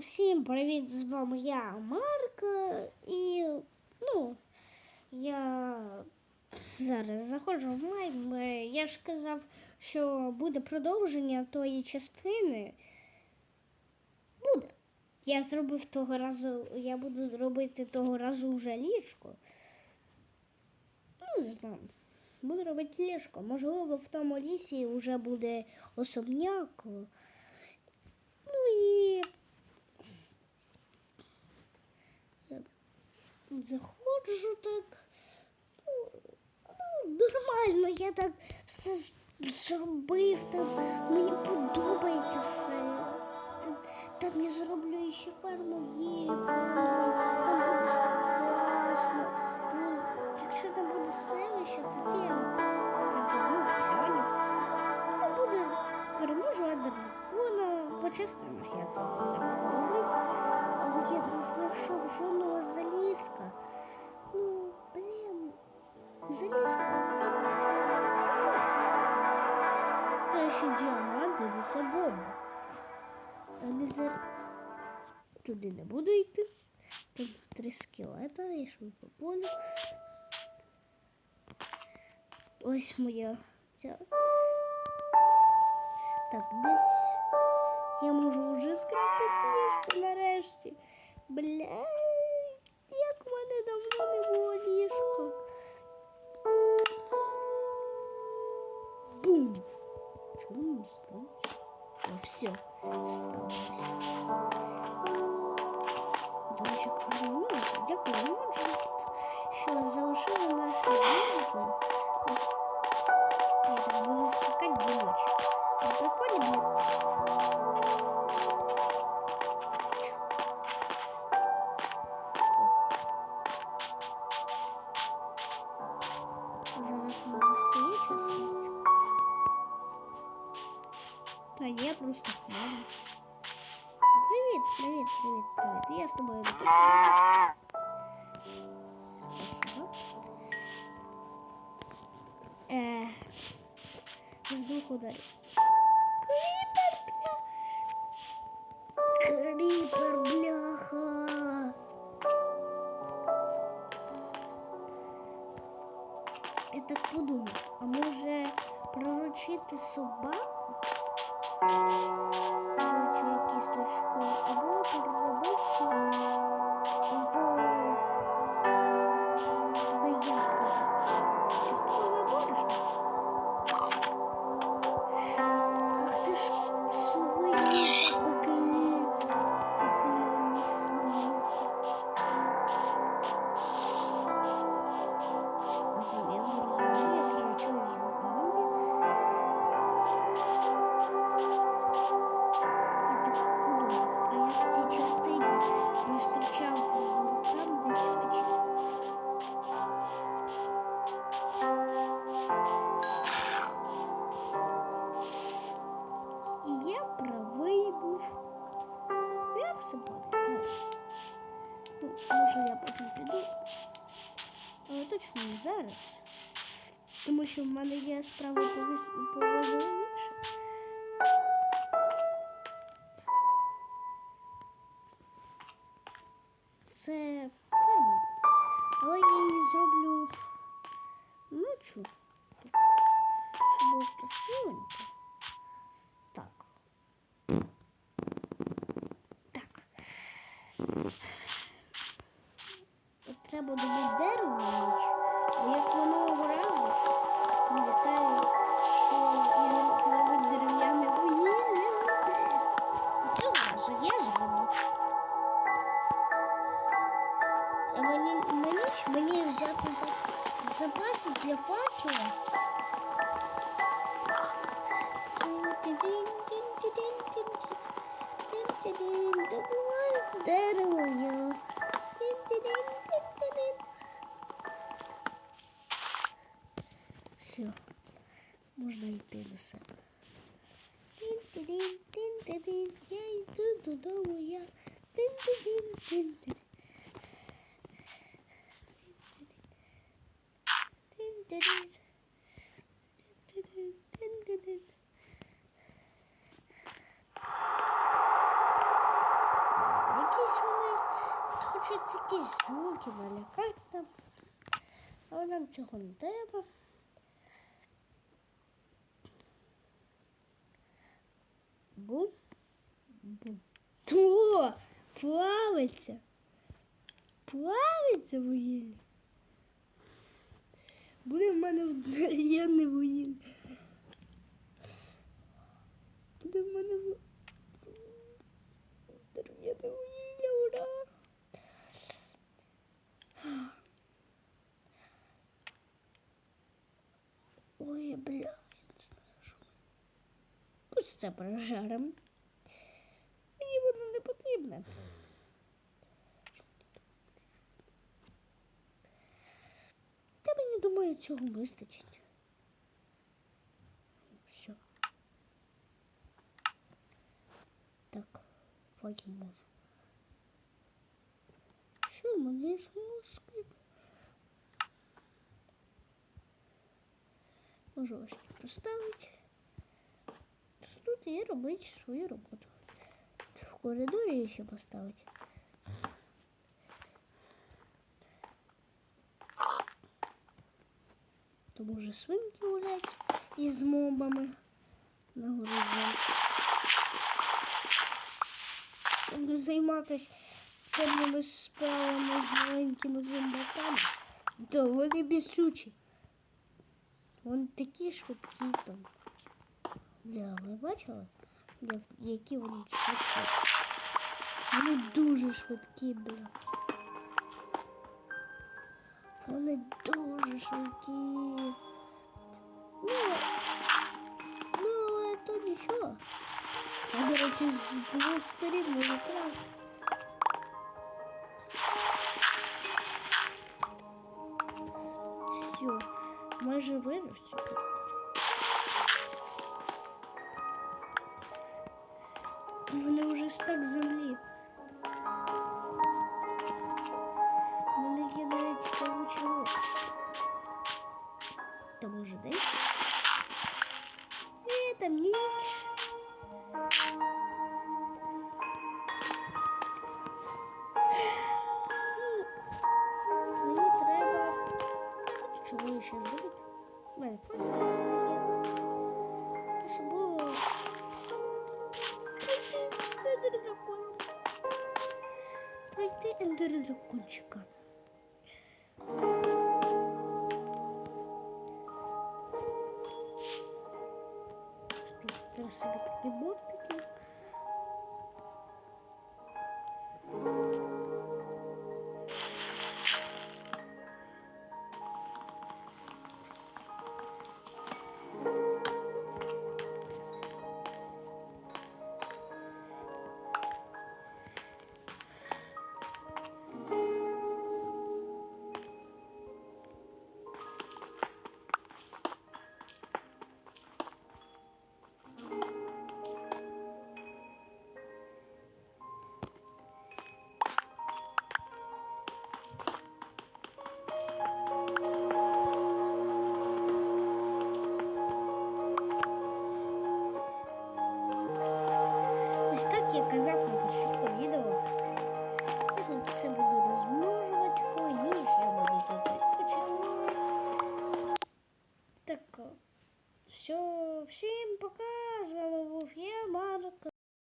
Всім привіт! З вами я, Марк. І ну, я зараз заходжу в лайв. Я ж казав, що буде продовження тої частини. Буде. Я зробив того разу, я буду зробити того разу вже ліжко. Ну, не знаю. Буду робити ліжко. Можливо, в тому лісі вже буде особняк. Ну і заходжу так. Ну, ну, нормально, я так все зробив, там мені подобається все. Там, я зроблю ще ферму гірів, там буде все класно. Якщо там буде селище, тоді я придумав фіонів. Ну, буде переможу Андервона по частинах я це все робити. Але я не знайшов жодного залізка. Та діаманти, це бомба. А не за... Туди не буду йти. Там три скелета, я йшов по полю. Ось моя ця. Так, десь я можу вже скрафтити ліжко нарешті. Бля, як в мене давно не було ліжка. Почему? Почему не сталось? А все сталось. Дочек Гармонджа. Дякую, Гармонджа, що залишили нас з музикою. Я так буду ну, скакать до ночі. Привіт, привіт, привіт, привіт. Я з тобою не хочу. бачитися. Спасибо. Е, з двох ударів. Кріпер, бля. Кріпер, бляха. Я так подумав, а може приручити собаку Що в мене є справа поважливіше. Це ферма. Але я її зроблю ночу. Щоб було красивенько. Так. Так. От треба добути дерево. Бо як минулого разу, пам'ятаю, що я не мог зробити дерев'яне вугілля. І Цього разу я зроблю. Треба ні- на ніч мені взяти за, запаси для факела. Добуваю дерево я. Все, можна йти до себе. Тин-тин-тин-тин-тин, Я йду додому, я. Тин-тин-тин-тин-тин. Тин-тин-тин. Тин-тин-тин-тин-тин. якісь вони хочуть якісь звуки налякати нам. Але нам цього не треба. Бум. Бум. То! Плавиться. Плавиться вугілля. Буде в мене дерев'яне вугілля. Буде в мене в- вугілля, ура! Ой, бля, я не знаю, що. Пусть це прожарим. Мені воно не потрібне. Та мені думаю, цього вистачить. Все. Так, потім можу. Що мені смуски? Можу ось поставити. І робити свою роботу. В коридорі ще поставити. То може свинки гулять із мобами на горизонті. Займатися темними справами з маленькими зомбаками, то вони бісючі. Вони такі швидкі там. Бля, ви бачили? Як, які вони швидкі? Вони дуже швидкі, бля. Вони дуже швидкі. Ну, ну, але то нічого. Я, до речі, з двох сторін можу крати. Все, майже вижив цю територію. мене вже стак землі. У мене є навіть павучого. Та може день? Ні, там ніч. Ну, Мені треба. Чого я ще зробити? У мене фото є. Особливо. Ендер дракон. Пройти ендер дракончика. Тут собі такі бортики. Ось так я казав на початку відео. Я тут все буду розмножувати, коли ніж я буду тут